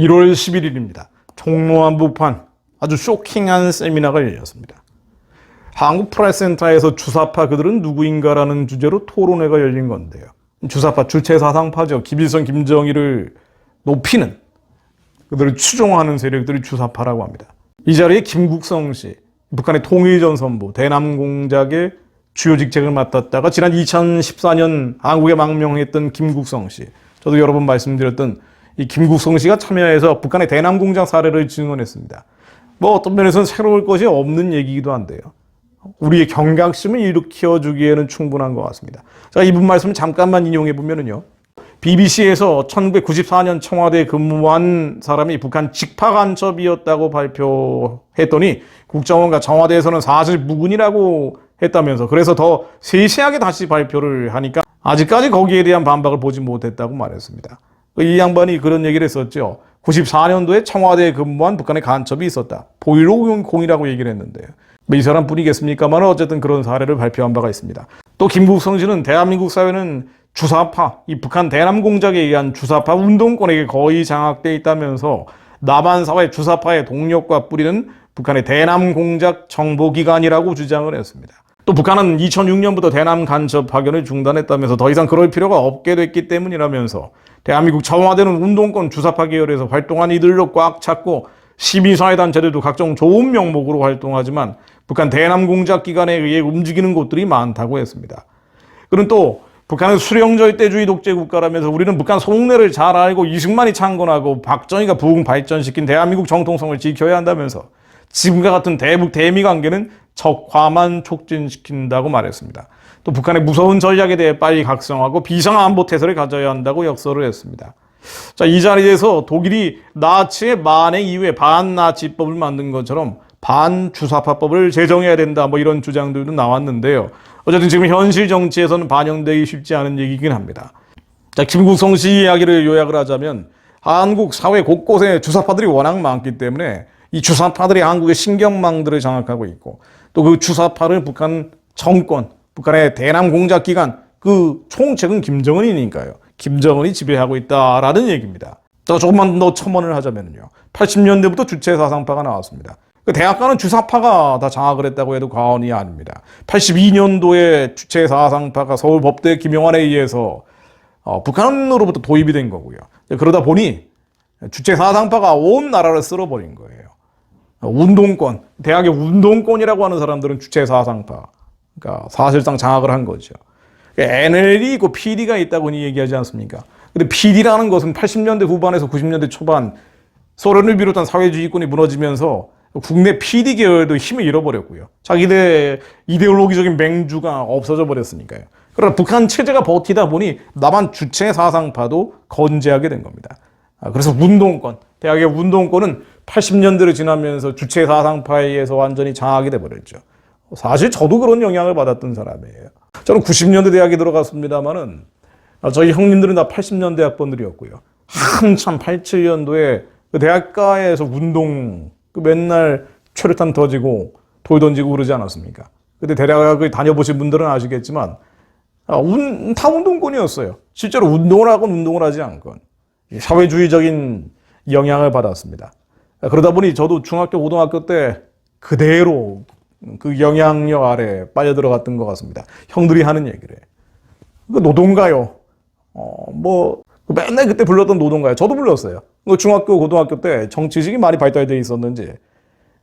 1월 11일입니다. 종로한복판 아주 쇼킹한 세미나가 열렸습니다. 한국프레스센터에서 주사파 그들은 누구인가라는 주제로 토론회가 열린 건데요. 주사파 주체 사상파죠. 김일성, 김정일을 높이는 그들을 추종하는 세력들이 주사파라고 합니다. 이 자리에 김국성 씨, 북한의 통일전 선부, 대남 공작의 주요 직책을 맡았다가 지난 2014년 한국에 망명했던 김국성 씨. 저도 여러 번 말씀드렸던 이 김국성 씨가 참여해서 북한의 대남 공작 사례를 증언했습니다. 뭐 어떤 면에서는 새로울 것이 없는 얘기이기도 한데요. 우리의 경각심을 일으켜 주기에는 충분한 것 같습니다. 자, 이분 말씀 잠깐만 인용해 보면은요. BBC에서 1994년 청와대에 근무한 사람이 북한 직파 간첩이었다고 발표했더니 국정원과 청와대에서는 사실 무근이라고 했다면서 그래서 더 세세하게 다시 발표를 하니까 아직까지 거기에 대한 반박을 보지 못했다고 말했습니다. 이 양반이 그런 얘기를 했었죠. 94년도에 청와대에 근무한 북한의 간첩이 있었다. 보일로공이라고 얘기를 했는데요. 뭐이 사람 뿐이겠습니까만 어쨌든 그런 사례를 발표한 바가 있습니다. 또 김국성 씨는 대한민국 사회는 주사파, 이 북한 대남 공작에 의한 주사파 운동권에게 거의 장악돼 있다면서 남한 사회 주사파의 동력과 뿌리는 북한의 대남 공작 정보기관이라고 주장을 했습니다. 또 북한은 2006년부터 대남 간첩 파견을 중단했다면서 더 이상 그럴 필요가 없게 됐기 때문이라면서 대한민국 청와대는 운동권 주사파 계열에서 활동한 이들로 꽉 찼고 시민사회단체들도 각종 좋은 명목으로 활동하지만 북한 대남 공작 기관에 의해 움직이는 곳들이 많다고 했습니다. 그는 또 북한은 수령 절대주의 독재 국가라면서 우리는 북한 속내를 잘 알고 이승만이 창건하고 박정희가 부흥 발전시킨 대한민국 정통성을 지켜야 한다면서 지금과 같은 대북 대미 관계는 적화만 촉진시킨다고 말했습니다. 또 북한의 무서운 전략에 대해 빨리 각성하고 비상 안보 태세를 가져야 한다고 역설을 했습니다. 자, 이 자리에서 독일이 나치의 만행 이후에 반나치법을 만든 것처럼 반주사파법을 제정해야 된다 뭐 이런 주장들도 나왔는데요. 어쨌든 지금 현실 정치에서는 반영되기 쉽지 않은 얘기긴 합니다. 자, 김국성 씨 이야기를 요약을 하자면 한국 사회 곳곳에 주사파들이 워낙 많기 때문에 이 주사파들이 한국의 신경망들을 장악하고 있고 또 그 주사파를 북한 정권, 북한의 대남 공작 기관 그 총책은 김정은이니까요. 김정은이 지배하고 있다라는 얘기입니다. 또 조금만 더 첨언을 하자면요. 80년대부터 주체 사상파가 나왔습니다. 그 대학가는 주사파가 다 장악을 했다고 해도 과언이 아닙니다. 82년도에 주체 사상파가 서울 법대 김용환에 의해서 어, 북한으로부터 도입이 된 거고요. 그러다 보니 주체 사상파가 온 나라를 쓸어버린 거예요. 어, 운동권, 대학의 운동권이라고 하는 사람들은 주체 사상파, 그러니까 사실상 장악을 한 거죠. NL이 있고 PD가 있다고 얘기하지 않습니까? 근데 PD라는 것은 80년대 후반에서 90년대 초반 소련을 비롯한 사회주의권이 무너지면서 국내 PD 계열도 힘을 잃어버렸고요. 자기들 이데올로기적인 맹주가 없어져 버렸으니까요. 그러나 북한 체제가 버티다 보니 남한 주체 사상파도 건재하게 된 겁니다. 아, 그래서 운동권, 대학의 운동권은 80년대를 지나면서 주체 사상파에 의해서 완전히 장악이 돼 버렸죠. 사실 저도 그런 영향을 받았던 사람이에요. 저는 90년대 대학에 들어갔습니다만은 아, 저희 형님들은 다 80년대 학번들이었고요. 한참 87년도에 그 대학가에서 운동 그 맨날 최루탄 터지고 돌 던지고 그러지 않았습니까? 그때 대학을 다녀보신 분들은 아시겠지만 아, 운, 다 운동권이었어요. 실제로 운동을 하건 운동을 하지 않건 사회주의적인 영향을 받았습니다. 아, 그러다 보니 저도 중학교, 고등학교 때 그대로 그 영향력 아래 빠져 들어갔던 것 같습니다. 형들이 하는 얘기를. 그 노동가요. 어, 뭐, 맨날 그때 불렀던 노동가요. 저도 불렀어요. 그 중학교, 고등학교 때 정치식이 많이 발달되어 있었는지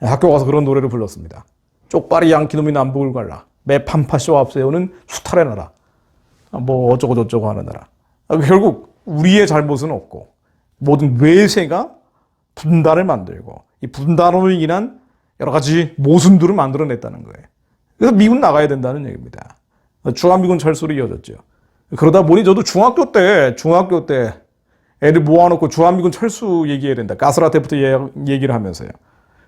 학교 가서 그런 노래를 불렀습니다. 쪽발이 양키놈이 남북을 갈라. 매 판파쇼 앞세우는 수탈의 나라. 뭐 어쩌고 저쩌고 하는 나라. 아, 결국 우리의 잘못은 없고 모든 외세가 분단을 만들고 이 분단으로 인한 여러 가지 모순들을 만들어냈다는 거예요. 그래서 미군 나가야 된다는 얘기입니다. 주한미군 철수로 이어졌죠. 그러다 보니 저도 중학교 때, 중학교 때 애들 모아놓고 주한미군 철수 얘기해야 된다. 가스라 테프트 얘기를 하면서요.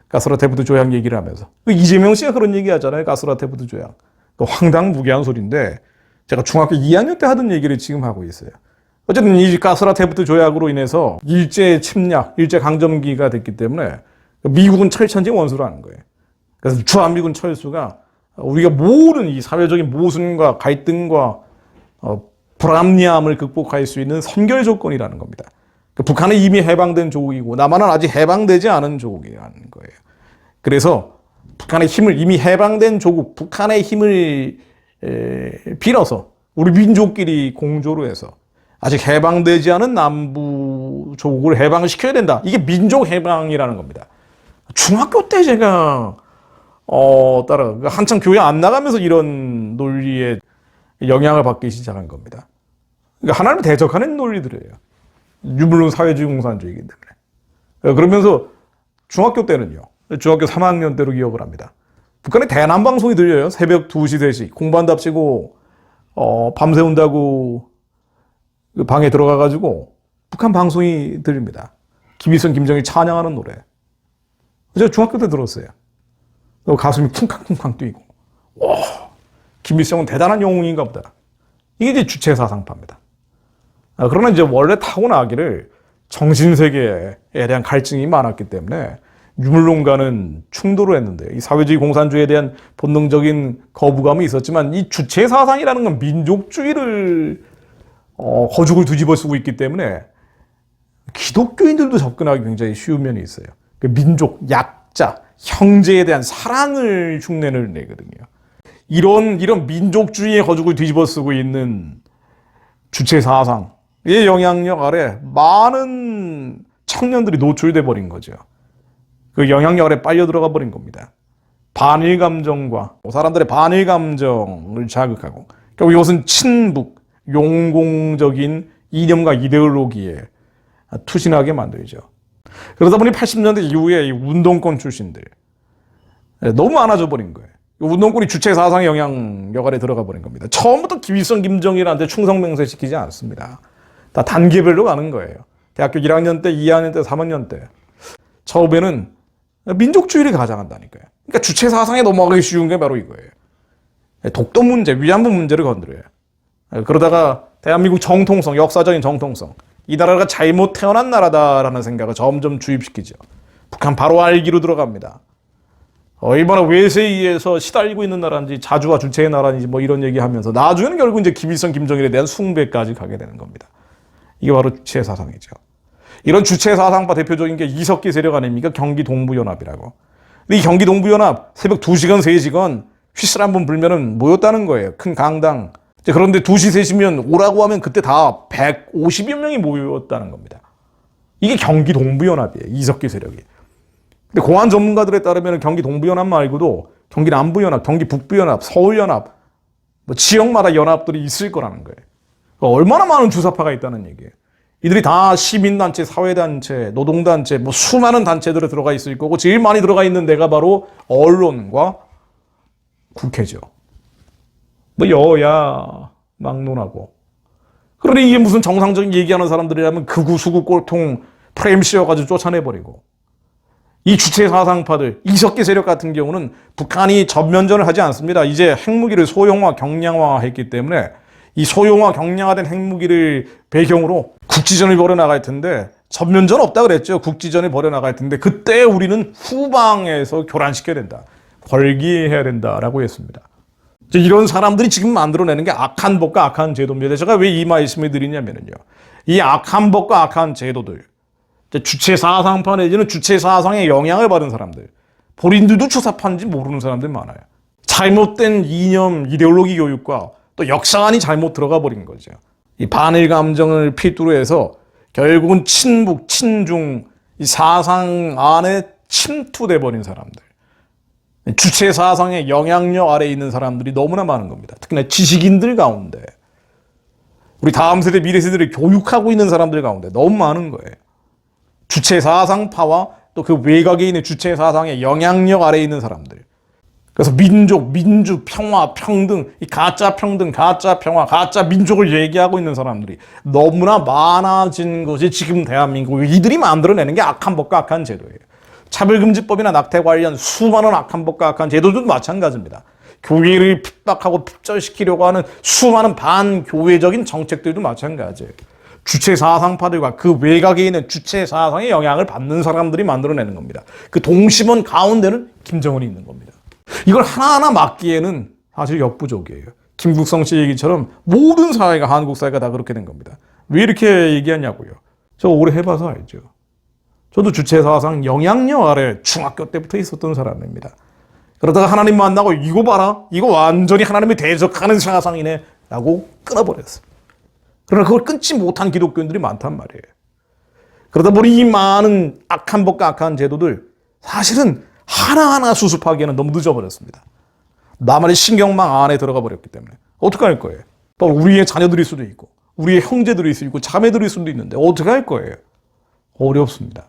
가스라 테프트 조약 얘기를 하면서. 그 이재명 씨가 그런 얘기 하잖아요. 가스라 테프트 조약. 그 황당무계한 소리인데 제가 중학교 2학년 때 하던 얘기를 지금 하고 있어요. 어쨌든 이 가스라 테프트 조약으로 인해서 일제 침략, 일제 강점기가 됐기 때문에 미국은 철천지 원수라는 거예요. 그래서 주한미군 철수가 우리가 모든 이 사회적인 모순과 갈등과 어, 불합리함을 극복할 수 있는 선결 조건이라는 겁니다. 그 북한은 이미 해방된 조국이고 남한은 아직 해방되지 않은 조국이라는 거예요. 그래서 북한의 힘을 이미 해방된 조국, 북한의 힘을 에, 빌어서 우리 민족끼리 공조로 해서 아직 해방되지 않은 남부 조국을 해방시켜야 된다. 이게 민족 해방이라는 겁니다. 중학교 때 제가 어 따라 한참 교회 안 나가면서 이런 논리에 영향을 받기 시작한 겁니다. 그러니까 하나님을 대적하는 논리들이에요. 유물론 사회주의 공산주의이기 때문에. 그러면서 중학교 때는요. 중학교 3학년 때로 기억을 합니다. 북한의 대남 방송이 들려요. 새벽 2시, 3시. 공부한답시고 어, 밤새운다고 그 방에 들어가가지고 북한 방송이 들립니다. 김일성, 김정일 찬양하는 노래. 제가 중학교 때 들었어요. 가슴이 쿵쾅쿵쾅 뛰고. 와, 김일성은 대단한 영웅인가 보다. 이게 이제 주체 사상파입니다. 아, 그러나 이제 원래 타고나기를 정신세계에 대한 갈증이 많았기 때문에 유물론과는 충돌을 했는데 이 사회주의 공산주의에 대한 본능적인 거부감이 있었지만 이 주체 사상이라는 건 민족주의를 어, 거죽을 뒤집어 쓰고 있기 때문에 기독교인들도 접근하기 굉장히 쉬운 면이 있어요. 그 민족, 약자, 형제에 대한 사랑을 흉내를 내거든요. 이런 이런 민족주의의 거죽을 뒤집어 쓰고 있는 주체 사상의 영향력 아래 많은 청년들이 노출돼 버린 거죠. 그 영향력 아래 빨려 들어가 버린 겁니다. 반일 감정과 사람들의 반일 감정을 자극하고 결국 이것은 친북, 용공적인 이념과 이데올로기에 투신하게 만들죠. 그러다 보니 80년대 이후에 이 운동권 출신들 너무 많아져 버린 거예요. 운동권이 주체 사상의 영향력 아래 들어가 버린 겁니다. 처음부터 김일성, 김정일한테 충성맹세 시키지 않았습니다. 다 단계별로 가는 거예요. 대학교 1학년 때, 2학년 때, 3학년 때. 처음에는 민족주의를 가장한다니까요. 그러니까 주체 사상에 넘어가기 쉬운 게 바로 이거예요. 독도 문제, 위안부 문제를 건드려요. 그러다가 대한민국 정통성, 역사적인 정통성. 이 나라가 잘못 태어난 나라다라는 생각을 점점 주입시키죠. 북한 바로 알기로 들어갑니다. 얼마나 외세에 의해서 시달리고 있는 나라인지 자주와 주체의 나라인지 뭐 이런 얘기하면서 나중에는 결국 이제 김일성, 김정일에 대한 숭배까지 가게 되는 겁니다. 이게 바로 주체 사상이죠. 이런 주체 사상파 대표적인 게 이석기 세력 아닙니까? 경기 동부연합이라고. 근데 이 경기 동부연합 새벽 2시간, 3시간 휘슬 한번 불면은 모였다는 거예요. 큰 강당. 그런데 2시, 3시면 오라고 하면 그때 다 150여 명이 모였다는 겁니다. 이게 경기 동부연합이에요. 이석기 세력이. 근데 공안 전문가들에 따르면 경기 동부연합 말고도 경기 남부연합, 경기 북부연합, 서울연합, 뭐 지역마다 연합들이 있을 거라는 거예요. 그러니까 얼마나 많은 주사파가 있다는 얘기예요. 이들이 다 시민단체, 사회단체, 노동단체, 뭐 수많은 단체들에 들어가 있을 거고 제일 많이 들어가 있는 데가 바로 언론과 국회죠. 뭐 여야 막론하고. 그러니 이게 무슨 정상적인 얘기하는 사람들이라면 극우, 수구, 꼴통 프레임 씌워가지고 쫓아내버리고. 이 주체 사상파들, 이석기 세력 같은 경우는 북한이 전면전을 하지 않습니다. 이제 핵무기를 소형화, 경량화 했기 때문에 이 소형화, 경량화된 핵무기를 배경으로 국지전을 벌여나갈 텐데 전면전 없다 그랬죠. 국지전을 벌여나갈 텐데 그때 우리는 후방에서 교란시켜야 된다. 벌기해야 된다라고 했습니다. 이런 사람들이 지금 만들어내는 게 악한 법과 악한 제도입니다. 제가 왜 이 말씀을 드리냐면요. 이 악한 법과 악한 제도들, 주체 사상파 내지는 주체 사상에 영향을 받은 사람들, 본인들도 주사파인지 모르는 사람들 많아요. 잘못된 이념, 이데올로기 교육과 또 역사관이 잘못 들어가 버린 거죠. 이 반일 감정을 필두로 해서 결국은 친북, 친중, 이 사상 안에 침투돼 버린 사람들. 주체 사상의 영향력 아래에 있는 사람들이 너무나 많은 겁니다. 특히나 지식인들 가운데. 우리 다음 세대, 미래 세대를 교육하고 있는 사람들 가운데 너무 많은 거예요. 주체 사상파와 또 그 외곽에 있는 주체 사상의 영향력 아래에 있는 사람들. 그래서 민족, 민주, 평화, 평등, 이 가짜 평등, 가짜 평화, 가짜 민족을 얘기하고 있는 사람들이 너무나 많아진 것이 지금 대한민국 이들이 만들어내는 게 악한 법과 악한 제도예요. 차별금지법이나 낙태 관련 수많은 악한 법과 악한 제도들도 마찬가지입니다. 교회를 핍박하고 핍절시키려고 하는 수많은 반교회적인 정책들도 마찬가지예요. 주체 사상파들과 그 외곽에 있는 주체 사상의 영향을 받는 사람들이 만들어내는 겁니다. 그 동심원 가운데는 김정은이 있는 겁니다. 이걸 하나하나 막기에는 사실 역부족이에요. 김국성 씨 얘기처럼 모든 사회가 한국 사회가 다 그렇게 된 겁니다. 왜 이렇게 얘기하냐고요. 저 오래 해봐서 알죠. 저도 주체 사상 영향력 아래 중학교 때부터 있었던 사람입니다. 그러다가 하나님 만나고 이거 봐라. 이거 완전히 하나님이 대적하는 사상이네. 라고 끊어버렸어요. 그러나 그걸 끊지 못한 기독교인들이 많단 말이에요. 그러다 보니 이 많은 악한 법과 악한 제도들 사실은 하나하나 수습하기에는 너무 늦어버렸습니다. 나만의 신경망 안에 들어가 버렸기 때문에 어떻게 할 거예요? 또 우리의 자녀들일 수도 있고 우리의 형제들일 수도 있고 자매들일 수도 있는데 어떻게 할 거예요? 어렵습니다.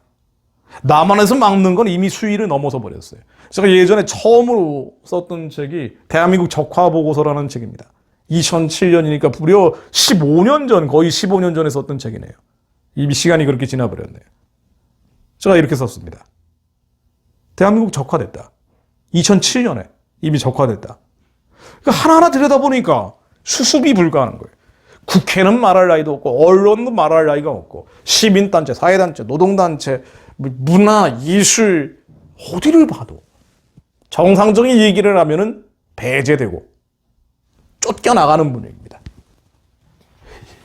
남한에서 막는 건 이미 수위를 넘어서 버렸어요. 제가 예전에 처음으로 썼던 책이 대한민국 적화보고서라는 책입니다. 2007년이니까 무려 15년 전, 거의 15년 전에 썼던 책이네요. 이미 시간이 그렇게 지나버렸네요. 제가 이렇게 썼습니다. 대한민국 적화됐다. 2007년에 이미 적화됐다. 그러니까 하나하나 들여다보니까 수습이 불가하는 거예요. 국회는 말할 나이도 없고 언론도 말할 나이가 없고 시민단체, 사회단체, 노동단체, 문화, 예술 어디를 봐도 정상적인 얘기를 하면은 배제되고 쫓겨나가는 분위기입니다.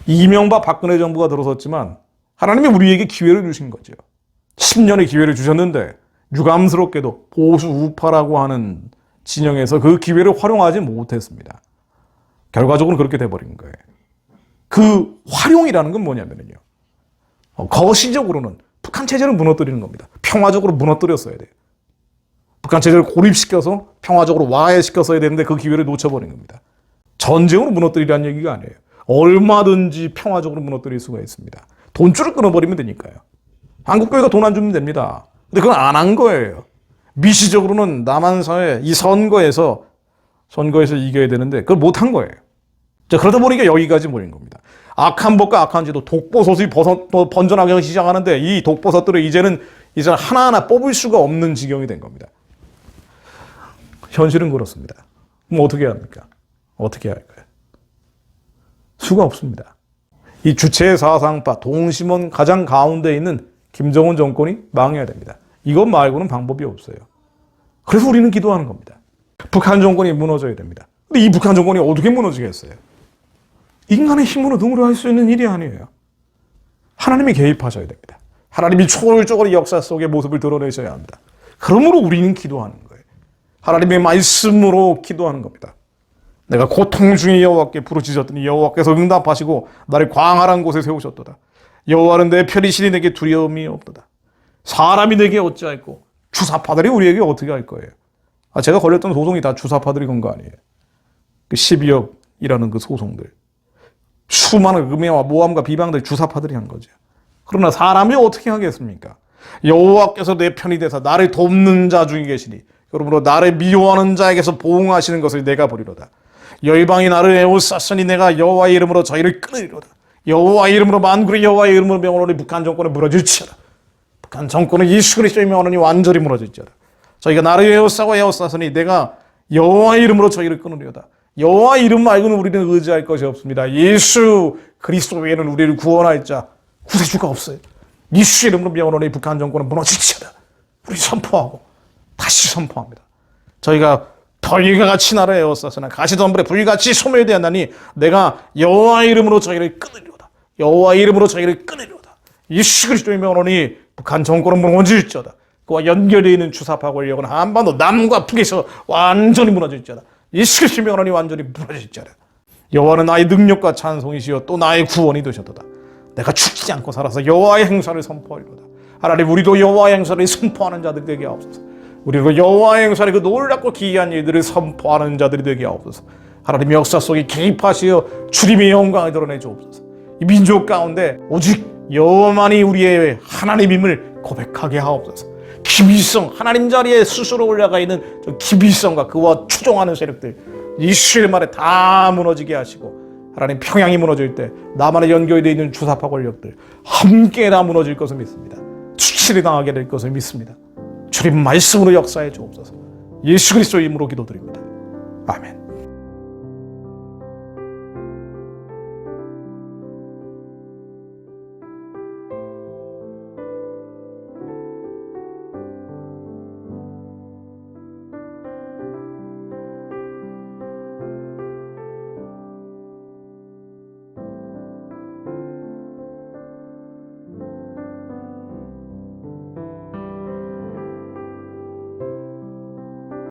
이명박 박근혜 정부가 들어섰지만 하나님이 우리에게 기회를 주신 거죠. 10년의 기회를 주셨는데 유감스럽게도 보수 우파라고 하는 진영에서 그 기회를 활용하지 못했습니다. 결과적으로 그렇게 돼버린 거예요. 그 활용이라는 건 뭐냐면요. 어, 거시적으로는 북한 체제를 무너뜨리는 겁니다. 평화적으로 무너뜨렸어야 돼요. 북한 체제를 고립시켜서 평화적으로 와해시켰어야 되는데 그 기회를 놓쳐버린 겁니다. 전쟁으로 무너뜨리라는 얘기가 아니에요. 얼마든지 평화적으로 무너뜨릴 수가 있습니다. 돈줄을 끊어버리면 되니까요. 한국교회가 돈 안 주면 됩니다. 근데 그건 안 한 거예요. 미시적으로는 남한 사회 이 선거에서 선거에서 이겨야 되는데 그걸 못 한 거예요. 자, 그러다 보니까 여기까지 모인 겁니다. 악한 법과 악한 지도 독버섯이 버섯, 또 번져나가기 시작하는데 이 독버섯들을 이제는 이제 하나하나 뽑을 수가 없는 지경이 된 겁니다. 현실은 그렇습니다. 그럼 어떻게 합니까? 어떻게 할까요? 수가 없습니다. 이 주체 사상파 동심원 가장 가운데 있는 김정은 정권이 망해야 됩니다. 이것 말고는 방법이 없어요. 그래서 우리는 기도하는 겁니다. 북한 정권이 무너져야 됩니다. 근데 이 북한 정권이 어떻게 무너지겠어요? 인간의 힘으로 등으로 할 수 있는 일이 아니에요. 하나님이 개입하셔야 됩니다. 하나님이 초월적으로 역사 속의 모습을 드러내셔야 합니다. 그러므로 우리는 기도하는 거예요. 하나님의 말씀으로 기도하는 겁니다. 내가 고통 중에 여호와께 부르짖었더니 여호와께서 응답하시고 나를 광활한 곳에 세우셨도다. 여호와는 내 편이시니 내게 두려움이 없도다. 사람이 내게 어찌할꼬 주사파들이 우리에게 어떻게 할 거예요? 아, 제가 걸렸던 소송이 다 주사파들이 건 거 아니에요. 그 12억이라는 그 소송들. 수많은 음해와 모함과 비방들 주사파들이 한 거죠. 그러나 사람이 어떻게 하겠습니까? 여호와께서 내 편이 되사 나를 돕는 자 중에 계시니 그러므로 나를 미워하는 자에게서 보응하시는 것을 내가 보리로다. 열방이 나를 에워쌌으니 내가 여호와의 이름으로 저희를 끊으리로다. 여호와의 이름으로 만군의 여호와의 이름으로 명하노니 북한 정권을 무너질지어다. 북한 정권은 예수 그리스도의 명하노니 완전히 무너질지어다. 저희가 나를 에워싸고 에워쌌으니 내가 여호와의 이름으로 저희를 끊으리로다. 여호와 이름 말고는 우리는 의지할 것이 없습니다. 예수 그리스도 외에는 우리를 구원할 자 구세주가 없어요. 예수 이름으로 명하노니 북한 정권은 무너질지어다. 우리 선포하고 다시 선포합니다. 저희가 벌과 같이 나라에 에워쌌으나 가시덤불에 불같이 소멸되었나니 내가 여호와 이름으로 저희를 끊으리로다. 여호와 이름으로 저희를 끊으리로다. 예수 그리스도의 명하노니 북한 정권은 무너질지어다. 그와 연결되어 있는 주사파 권력은 한반도 남과 북에서 완전히 무너질지어다. 예수 그리스도의 명하노니 완전히 무너질지어다. 여호와는 나의 능력과 찬송이시여 또 나의 구원이 되셨도다. 내가 죽지 않고 살아서 여호와의 행사를 선포하리로다. 하나님 우리도 여호와의 행사를 선포하는 자들이 되게 하옵소서. 우리도 여호와의 행사를 그 놀랍고 기이한 일들을 선포하는 자들이 되게 하옵소서. 하나님 역사 속에 개입하시어 주님의 영광을 드러내 주옵소서. 이 민족 가운데 오직 여호만이 우리의 하나님임을 고백하게 하옵소서. 기비성 하나님 자리에 스스로 올라가 있는 저 기비성과 그와 추종하는 세력들 이스라엘 말에 다 무너지게 하시고 하나님 평양이 무너질 때 나만의 연결되어 있는 주사파 권력들 함께 다 무너질 것을 믿습니다. 수치를 당하게 될 것을 믿습니다. 주님 말씀으로 역사해 주옵소서. 예수 그리스도의 이름으로 기도드립니다. 아멘.